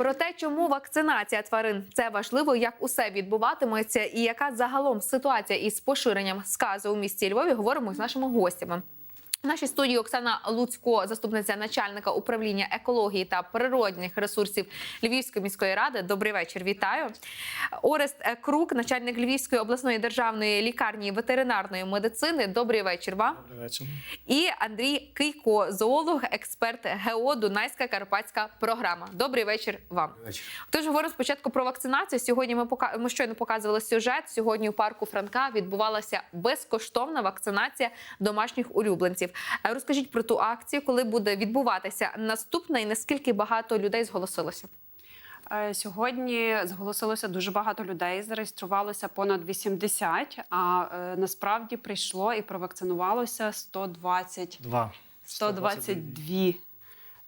Про те, чому вакцинація тварин це важливо, як усе відбуватиметься, і яка загалом ситуація із поширенням сказу у місті Львові, говоримо з нашими гостями. В нашій студії Оксана Луцько, заступниця начальника управління екології та природних ресурсів Львівської міської ради. Добрий вечір, вітаю. Орест Крук, начальник Львівської обласної державної лікарні ветеринарної медицини. Добрий вечір вам. Добрий вечір. І Андрій Кийко, зоолог, експерт ГО Дунайська Карпатська програма. Добрий вечір вам. Тож говоримо спочатку про вакцинацію. Сьогодні ми пока... ми щойно показували сюжет. Сьогодні у парку Франка відбувалася безкоштовна вакцинація домашніх улюбленців. Е, Розкажіть про ту акцію, коли буде відбуватися наступна, і наскільки багато людей зголосилося. Е, Сьогодні зголосилося дуже багато людей. Зареєструвалося понад 80, а е, насправді прийшло і провакцинувалося 120, Два. 122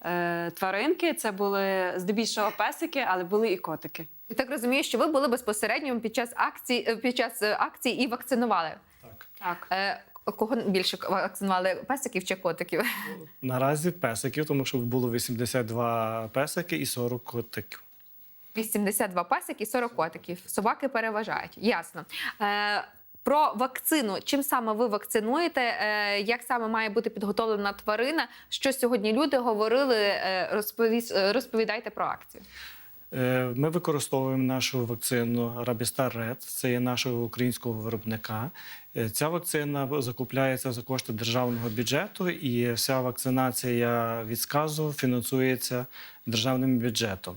е, тваринки. Це були здебільшого песики, але були і котики. Я так розумію, що ви були безпосередньо під час акції під час акції і вакцинували. Так. Так. Кого більше вакцинували песиків чи котиків? Наразі песиків, тому що було 82 песики і 40 котиків. 82 пасики і 40 котиків. Собаки переважають. Ясно. Е, про вакцину. Чим саме ви вакцинуєте? Е, як саме має бути підготовлена тварина? Що сьогодні люди говорили? Е, розповіс- розповідайте про акцію. Е, Ми використовуємо нашу вакцину Rabistar Red, це є нашого українського виробника. Е, Ця вакцина закупляється за кошти державного бюджету, і вся вакцинація від сказу фінансується державним бюджетом.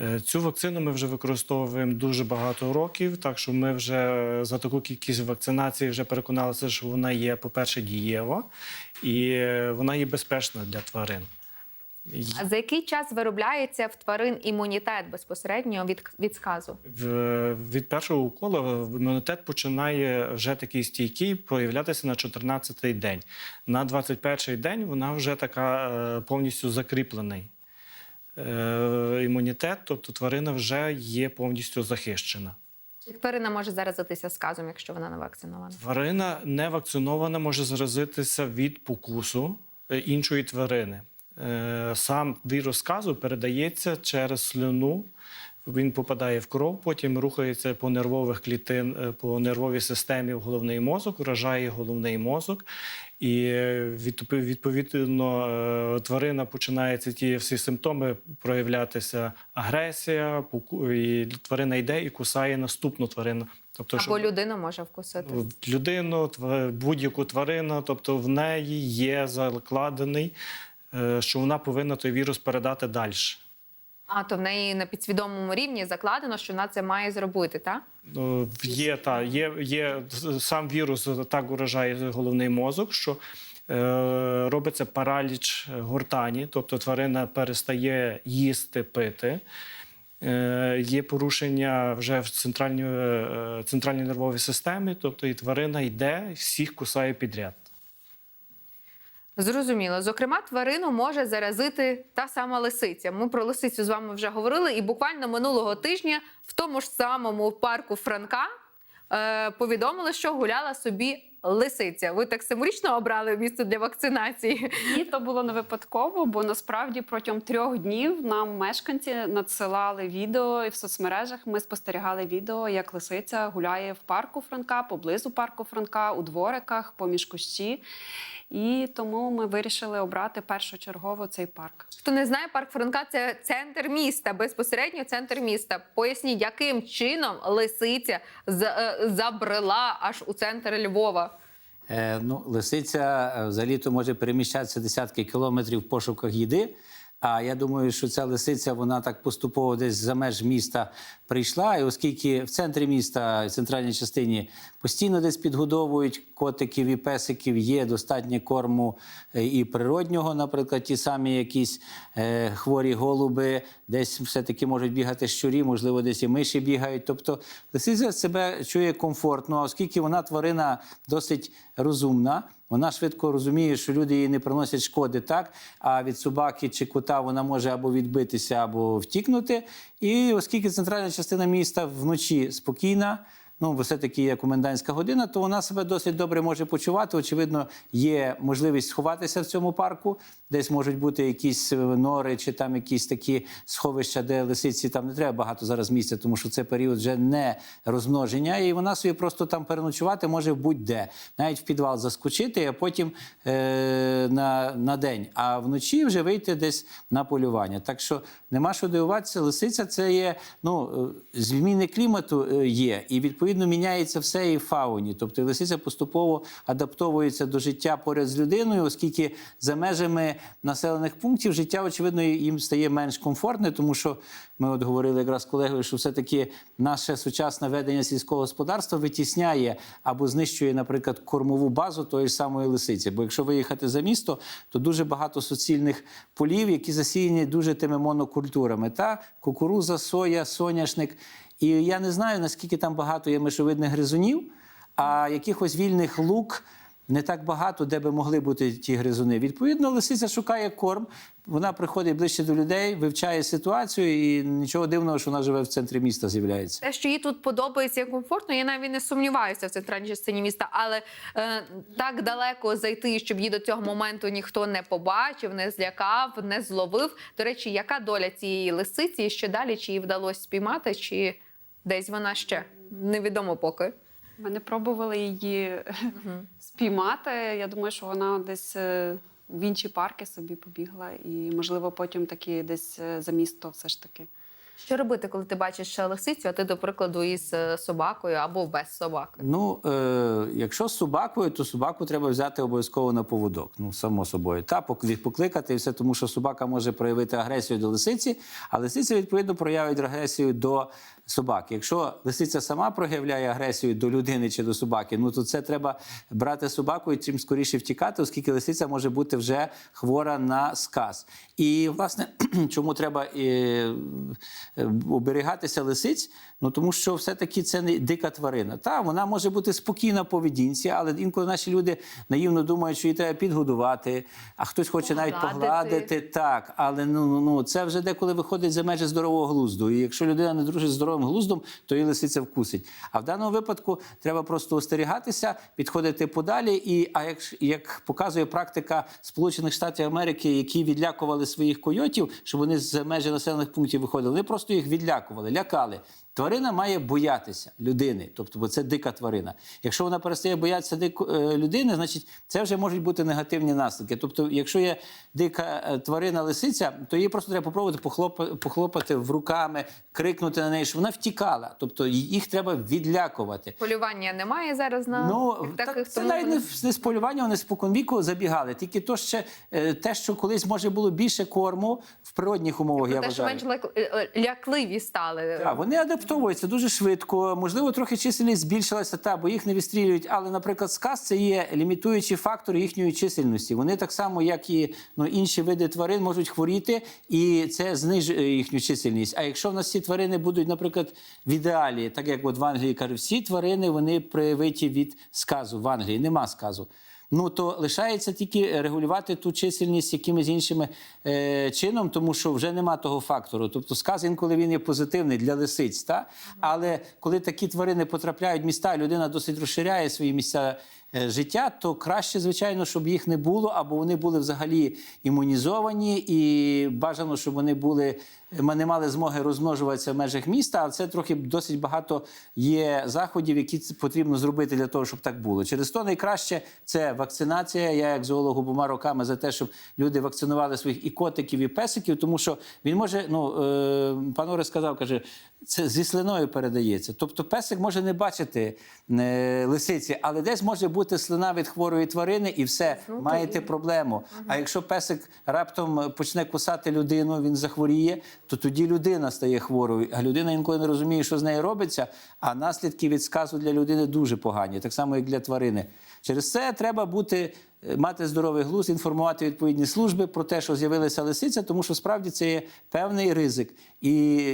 Е, Цю вакцину ми вже використовуємо дуже багато років, так що ми вже за таку кількість вакцинацій вже переконалися, що вона є, по-перше, дієва і вона є безпечна для тварин. А за який час виробляється в тварин імунітет безпосередньо від, від сказу? В- Від першого уколу імунітет починає вже такий стійкий проявлятися на 14-й день. На 21-й день вона вже така е, повністю закріплений. Е, Імунітет, тобто тварина вже є повністю захищена. Тварина може заразитися сказом, якщо вона не вакцинована? Тварина не вакцинована може заразитися від покусу е, іншої тварини. Е, Сам вірус сказу передається через слюну. Він попадає в кров, потім рухається по нервових клітин, е, по нервовій системі в головний мозок, вражає головний мозок. І е, відповідно тварина починається ті всі симптоми проявлятися агресія, і тварина йде і кусає наступну тварину. Тобто, Або людина може вкусити. Ну, людину, будь-яку тварину, тобто в неї є закладений, що вона повинна той вірус передати далі. А то в неї на підсвідомому рівні закладено, що вона це має зробити, так? Ну, Є, та, є, є сам вірус так уражає головний мозок, що е, робиться параліч гортані, тобто тварина перестає їсти, пити. Е, є порушення вже в центральній, е, центральній нервовій системі, тобто і тварина йде, всіх кусає підряд. Зрозуміло. Зокрема, тварину може заразити та сама лисиця. Ми про лисицю з вами вже говорили, і буквально минулого тижня в тому ж самому парку Франка е, повідомили, що гуляла собі лисиця. Ви так символічно обрали місце для вакцинації. І то було не випадково, бо насправді протягом трьох днів нам мешканці надсилали відео і в соцмережах. Ми спостерігали відео, як лисиця гуляє в парку Франка, поблизу парку Франка, у двориках, поміж кущі. І тому ми вирішили обрати першочергово цей парк. Хто не знає, парк Франка це центр міста, безпосередньо центр міста. Поясніть, яким чином лисиця е, забрела аж у центр Львова. Е, ну, лисиця е, взагалі-то може переміщатися десятки кілометрів в пошуках їди. А я думаю, що ця лисиця вона так поступово десь за меж міста прийшла. І оскільки в центрі міста, в центральній частині, постійно десь підгодовують котиків і песиків, є достатньо корму е, і природнього, наприклад, ті самі якісь е, хворі голуби, десь все-таки можуть бігати щурі, можливо, десь і миші бігають. Тобто лисиця себе чує комфортно, а оскільки вона тварина досить розумна. Вона швидко розуміє, що люди їй не приносять шкоди так. А від собаки чи кота вона може або відбитися, або втікнути. І оскільки центральна частина міста вночі спокійна, ну, бо все-таки є комендантська година, то вона себе досить добре може почувати. Очевидно, є можливість сховатися в цьому парку. Десь можуть бути якісь е, нори чи там якісь такі сховища, де лисиці там не треба багато зараз місця, тому що це період вже не розмноження, і вона собі просто там переночувати може будь-де, навіть в підвал заскочити, а потім е- на, на день, а вночі вже вийти десь на полювання. Так що нема що дивуватися, лисиця це є ну, е, зміни клімату е, є, і відповідно міняється все і в фауні. Тобто лисиця поступово адаптовується до життя поряд з людиною, оскільки за межами населених пунктів життя, очевидно, їм стає менш комфортне, тому що ми от говорили якраз з колегою, що все-таки наше сучасне ведення сільського господарства витісняє або знищує, наприклад, кормову базу тої ж самої лисиці. Бо якщо виїхати за місто, то дуже багато суцільних полів, які засіяні дуже тими монокультурами: та кукуруза, соя, соняшник. І я не знаю, наскільки там багато є мишовидних гризунів, а якихось вільних лук. Не так багато, де би могли бути ті гризуни. Відповідно, лисиця шукає корм. Вона приходить ближче до людей, вивчає ситуацію, і нічого дивного, що вона живе в центрі міста, з'являється. Те, що їй тут подобається і комфортно, я навіть не сумніваюся в центральній частині міста, але е, так далеко зайти, щоб її до цього моменту ніхто не побачив, не злякав, не зловив. До речі, яка доля цієї лисиці? Що далі? Чи її вдалося спіймати, чи десь вона ще невідомо поки. Ми не пробували її спіймати. Я думаю, що вона десь е, в інші парки собі побігла, і можливо потім таки десь е, за місто все ж таки. Що робити, коли ти бачиш ще лисицю, а ти, до прикладу, із е, собакою або без собаки? Ну, е, якщо з собакою, то собаку треба взяти обов'язково на поводок. Ну, само собою. Та покли- покликати і все, тому що собака може проявити агресію до лисиці, а лисиця, відповідно, проявить агресію до собаки. Якщо лисиця сама проявляє агресію до людини чи до собаки, ну то це треба брати собаку і чим скоріше втікати, оскільки лисиця може бути вже хвора на сказ. І, власне, чому треба е, е, оберігатися лисиць? Ну тому що все-таки це не дика тварина. Та вона може бути спокійна в поведінці, але інколи наші люди наївно думають, що її треба підгодувати, а хтось хоче навіть Погладити. погладити. Так, але ну, ну, ну це вже деколи виходить за межі здорового глузду. І якщо людина не дружить з здоровим глуздом, то її лисиця вкусить. А в даному випадку треба просто остерігатися, підходити подалі. І а як, як показує практика Сполучених Штатів Америки, які відлякували своїх койотів, щоб вони з межі населених пунктів виходили, вони просто їх відлякували, лякали. Тварина має боятися людини, тобто, бо це дика тварина. Якщо вона перестає боятися дику, е, людини, значить це вже можуть бути негативні наслідки. Тобто, якщо є дика е, тварина лисиця, то її просто треба попробувати похлопати, похлопати в руками, крикнути на неї, щоб вона втікала. Тобто їх треба відлякувати. Полювання немає зараз на Ну таких так, це тому навіть не, не з полювання, вони споконвіку забігали. Тільки то ще е, те, що колись може було більше корму в природних умовах. я те, що менш лякливі стали. Так, вони адаптовуються дуже швидко. Можливо, трохи чисельність збільшилася, та, бо їх не відстрілюють. Але, наприклад, сказ це є лімітуючий фактор їхньої чисельності. Вони так само, як і ну, інші види тварин, можуть хворіти, і це знижує їхню чисельність. А якщо в нас ці тварини будуть, наприклад, в ідеалі, так як от в Англії кажуть, всі тварини вони привиті від сказу. В Англії нема сказу. Ну то лишається тільки регулювати ту чисельність якимось іншими е, чином, тому що вже нема того фактору. Тобто сказ інколи він є позитивний для лисиць, та? але коли такі тварини потрапляють в міста, людина досить розширяє свої місця е, життя, то краще, звичайно, щоб їх не було, або вони були взагалі імунізовані, і бажано, щоб вони були ми не мали змоги розмножуватися в межах міста, а це трохи досить багато є заходів, які потрібно зробити для того, щоб так було. Через то найкраще це вакцинація. Я, як зоолог, обома роками за те, щоб люди вакцинували своїх і котиків, і песиків, тому що він може, ну е, пан Орес сказав, каже, це зі слиною передається. Тобто песик може не бачити е, лисиці, але десь може бути слина від хворої тварини, і все маєте проблему. А якщо песик раптом почне кусати людину, він захворіє, то тоді людина стає хворою. А людина інколи не розуміє, що з нею робиться. А наслідки від сказу для людини дуже погані, так само як для тварини. Через це треба бути е, мати здоровий глузд, інформувати відповідні служби про те, що з'явилася лисиця, тому що справді це є певний ризик. І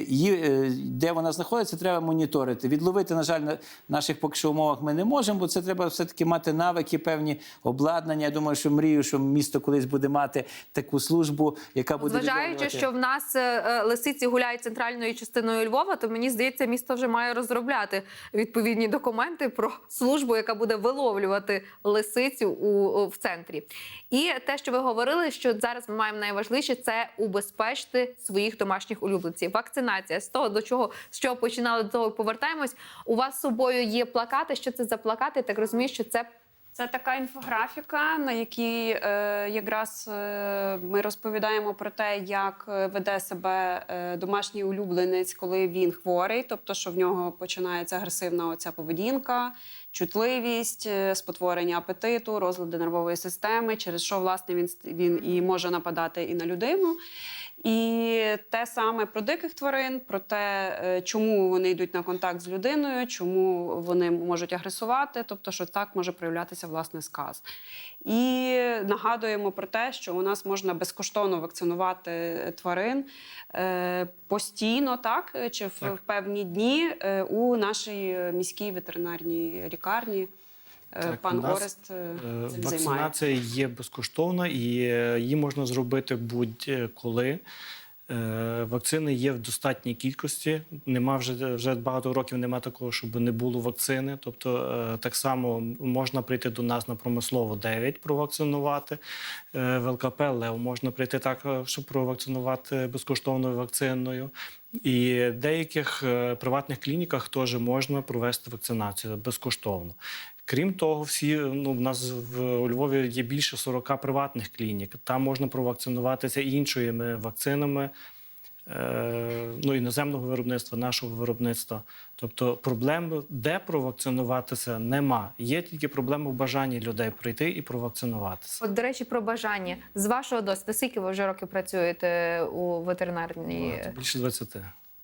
її, е, де вона знаходиться, треба моніторити. Відловити, на жаль, на наших поки що умовах ми не можемо, бо це треба все-таки мати навики, певні обладнання. Я думаю, що мрію, що місто колись буде мати таку службу, яка буде Зважаючи, що в нас е, лисиці гуляють центральною частиною Львова, то мені здається, місто вже має розробляти відповідні документи про службу, яка буде виловлювати лисицю у, у- в центрі. І те, що ви говорили, що зараз ми маємо найважливіше, це убезпечити своїх домашніх улюбленців. Вакцинація з того, до чого з чого починали, до того повертаємось. У вас з собою є плакати. Що це за плакати? Я так розумію, що це Це така інфографіка, на якій е, якраз е, ми розповідаємо про те, як е, веде себе е, домашній улюбленець, коли він хворий, тобто, що в нього починається агресивна оця поведінка, чутливість, е, спотворення апетиту, розлади нервової системи, через що власне він, він і може нападати і на людину. І те саме про диких тварин, про те, е, чому вони йдуть на контакт з людиною, чому вони можуть агресувати, тобто, що так може проявлятися власне сказ. І нагадуємо про те, що у нас можна безкоштовно вакцинувати тварин е, постійно, так чи в, Так. певні дні у нашій міській ветеринарній лікарні. Е, Так, Пан Орест е, Е, цим. Вакцинація є безкоштовна і її можна зробити будь-коли. Вакцини є в достатній кількості. Нема вже вже багато років нема такого, щоб не було вакцини. Тобто, так само можна прийти до нас на промислово 9 провакцинувати. В ЛКП Лев можна прийти так, щоб провакцинувати безкоштовною вакциною. І в деяких е, приватних клініках теж можна провести вакцинацію безкоштовно. Крім того, всі ну в нас в у Львові є більше 40 приватних клінік. Там можна провакцинуватися іншими вакцинами. Е, Ну, іноземного виробництва, нашого виробництва. Тобто проблем, де провакцинуватися, нема. Є тільки проблема в бажанні людей прийти і провакцинуватися. От, до речі, про бажання з вашого досвіду. Скільки ви вже років працюєте у ветеринарній Більше 20.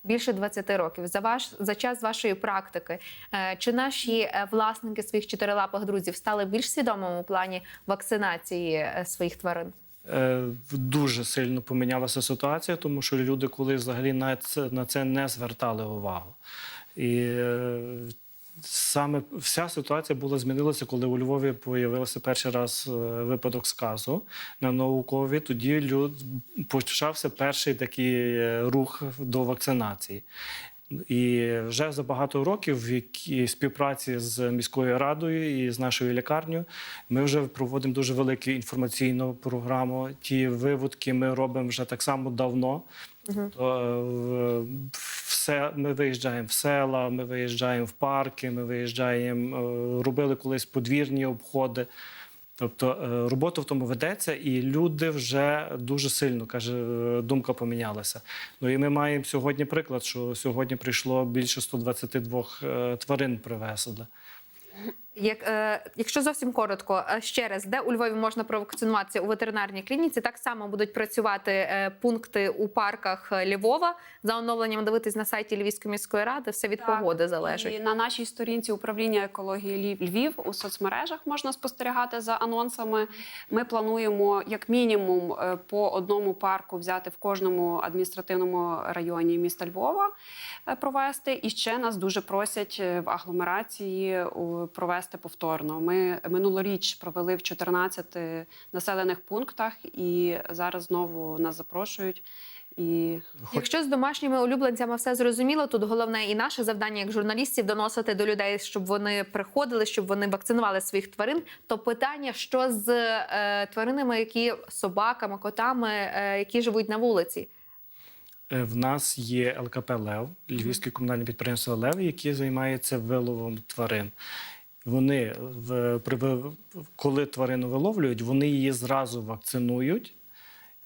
більше 20 років. За ваш за час вашої практики, е, чи наші е, власники своїх чотирилапих друзів стали більш свідомими у плані вакцинації своїх тварин? Е, Дуже сильно помінялася ситуація, тому що люди коли взагалі на це, на це не звертали увагу. І е, саме вся ситуація була змінилася, коли у Львові появився перший раз е, випадок сказу на наукові. Тоді люд, почався перший такий рух до вакцинації. І вже за багато років в якій співпраці з міською радою і з нашою лікарнею ми вже проводимо дуже велику інформаційну програму. Ті виводки ми робимо вже так само давно. То, е, все ми виїжджаємо в села, ми виїжджаємо в парки, ми виїжджаємо, е, робили колись подвірні обходи. Тобто е, робота в тому ведеться, і люди вже дуже сильно каже, е, думка помінялася. Ну і ми маємо сьогодні приклад, що сьогодні прийшло більше 122 е, тварин привезли. Як, е, якщо зовсім коротко, е, ще раз, де у Львові можна провакцинуватися у ветеринарній клініці, так само будуть працювати е, пункти у парках е, Львова. За оновленням дивитись на сайті Львівської міської ради, все від Так, погоди залежить. І на нашій сторінці управління екології Львів у соцмережах можна спостерігати за анонсами. Ми плануємо як мінімум е, по одному парку взяти в кожному адміністративному районі міста Львова провести. І ще нас дуже просять в агломерації у, провести повторно. Ми минулоріч провели в 14 населених пунктах, і зараз знову нас запрошують. І Якщо з домашніми улюбленцями все зрозуміло, тут головне і наше завдання як журналістів доносити до людей, щоб вони приходили, щоб вони вакцинували своїх тварин. То питання, що з е, тваринами, які собаками, котами, е, які живуть на вулиці. Е, В нас є ЛКП Лев, Львівське комунальне підприємство Лев, яке займається виловом тварин. Вони коли тварину виловлюють, вони її зразу вакцинують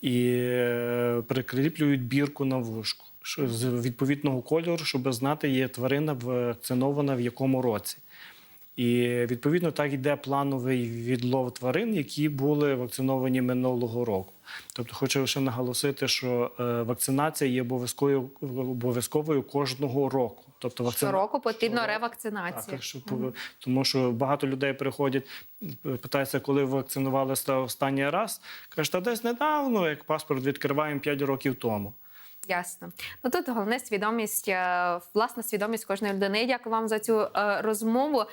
і е, прикріплюють бірку на вушку з відповідного кольору, щоб знати, є тварина вакцинована в якому році. І відповідно так йде плановий відлов тварин, які були вакциновані минулого року. Тобто, хочу лише наголосити, що е, вакцинація є обов'язковою обов'язковою кожного року. Тобто, вакцина... Щороку потрібна Щороку. ревакцинація. Так, щоб, тому що багато людей приходять, питаються, коли вакцинувалися останній раз. Кажуть, та десь недавно, як паспорт відкриваємо 5 років тому. Ясно. Ну тут головне свідомість, е, власна свідомість кожної людини. Дякую вам за цю е, розмову.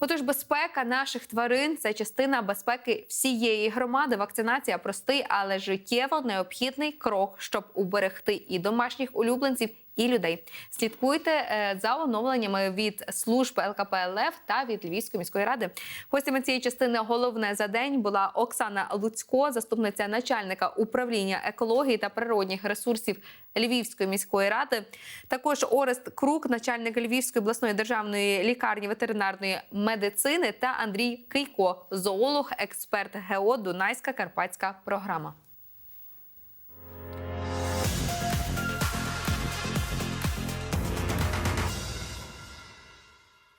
Отож, безпека наших тварин це частина безпеки всієї громади. Вакцинація простий, але життєво необхідний крок, щоб уберегти і домашніх улюбленців, і людей. Слідкуйте е, за оновленнями від служб ЛКП ЛФ та від Львівської міської ради. Гостями цієї частини головне за день була Оксана Луцько, заступниця начальника управління екології та природних ресурсів Львівської міської ради. Також Орест Крук, начальник Львівської обласної державної лікарні ветеринарної медицини, та Андрій Кийко, зоолог, експерт ГЕО Дунайська Карпатська програма.